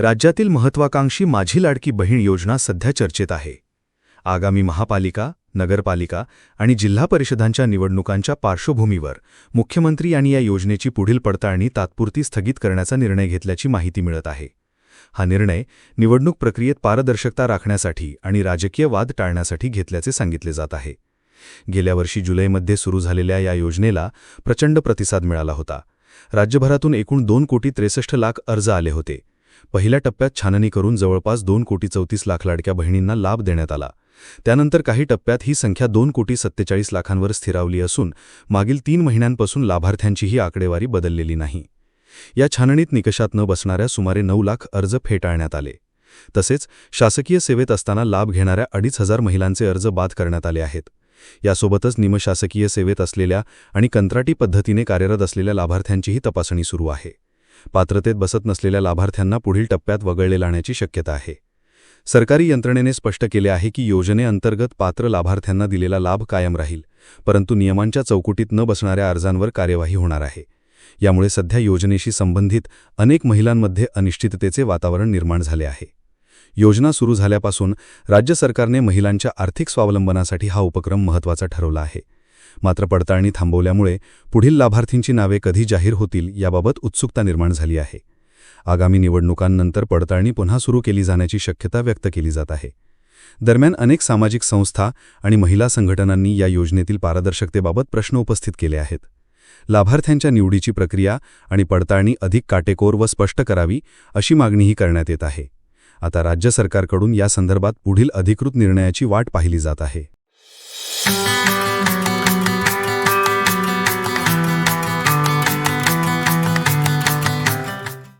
राज्यातील महत्वाकांक्षी माझी लाडकी बहीण योजना सध्या चर्चेत आहे. आगामी महापालिका नगरपालिका आणि जिल्हा परिषदांच्या निवडणुकांच्या पार्श्वभूमीवर मुख्यमंत्री यांनी या योजनेची पुढील पडताळणी तात्पुरती स्थगित करण्याचा निर्णय घेतल्याची माहिती मिळत आहे. हा निर्णय निवडणूक प्रक्रियेत पारदर्शकता राखण्यासाठी आणि राजकीय वाद टाळण्यासाठी घेतल्याचे सांगितले जात आहे. गेल्या वर्षी जुलैमध्ये सुरू झालेल्या या योजनेला प्रचंड प्रतिसाद मिळाला होता. राज्यभरातून एकूण दोन कोटी त्रेसष्ट लाख अर्ज आले होते. पहिल्या टप्प्यात छाननी करून जवळपास दोन कोटी चौतीस लाख लाडक्या बहिणींना लाभ देण्यात आला. त्यानंतर काही टप्प्यात ही संख्या दोन कोटी सत्तेचाळीस लाखांवर स्थिरावली असून मागील तीन महिन्यांपासून लाभार्थ्यांची ही आकडेवारी बदललेली नाही. या छाननीत निकषात न बसणाऱ्या सुमारे नऊ लाख अर्ज फेटाळण्यात आले. तसेच शासकीय सेवेत असताना लाभ घेणाऱ्या अडीच हजार महिलांचे अर्ज बाद करण्यात आले आहेत. यासोबतच निमशासकीय सेवेत असलेल्या आणि कंत्राटी पद्धतीने कार्यरत असलेल्या लाभार्थ्यांचीही तपासणी सुरू आहे. पात्रतेत बसत नसलेल्या लाभार्थ्यांना पुढील टप्प्यात वगळले लाण्याची शक्यता आहे. सरकारी यंत्रणेने स्पष्ट केले आहे की योजनेअंतर्गत पात्र लाभार्थ्यांना दिलेला लाभ कायम राहील परंतु नियमांच्या चौकटीत न बसणाऱ्या अर्जांवर कार्यवाही होणार आहे. यामुळे सध्या योजनेशी संबंधित अनेक महिलांमध्ये अनिश्चिततेचे वातावरण निर्माण झाले आहे. योजना सुरू झाल्यापासून राज्य सरकारने महिलांच्या आर्थिक स्वावलंबनासाठी हा उपक्रम महत्त्वाचा ठरवला आहे. मात्र पडताळणी थांबवल्यामुळे पुढील लाभार्थींची नावे कधी जाहीर होतील याबाबत उत्सुकता निर्माण झाली आहे. आगामी निवडणुकांनंतर पडताळणी पुन्हा सुरू केली जाण्याची शक्यता व्यक्त केली जात आहे. दरम्यान अनेक सामाजिक संस्था आणि महिला संघटनांनी या योजनेतील पारदर्शकतेबाबत प्रश्न उपस्थित केले आहेत. लाभार्थ्यांच्या निवडीची प्रक्रिया आणि पडताळणी अधिक काटेकोर व स्पष्ट करावी अशी मागणीही करण्यात येत आहे. आता राज्य सरकारकडून या संदर्भात पुढील अधिकृत निर्णयाची वाट पाहिली जात आहे.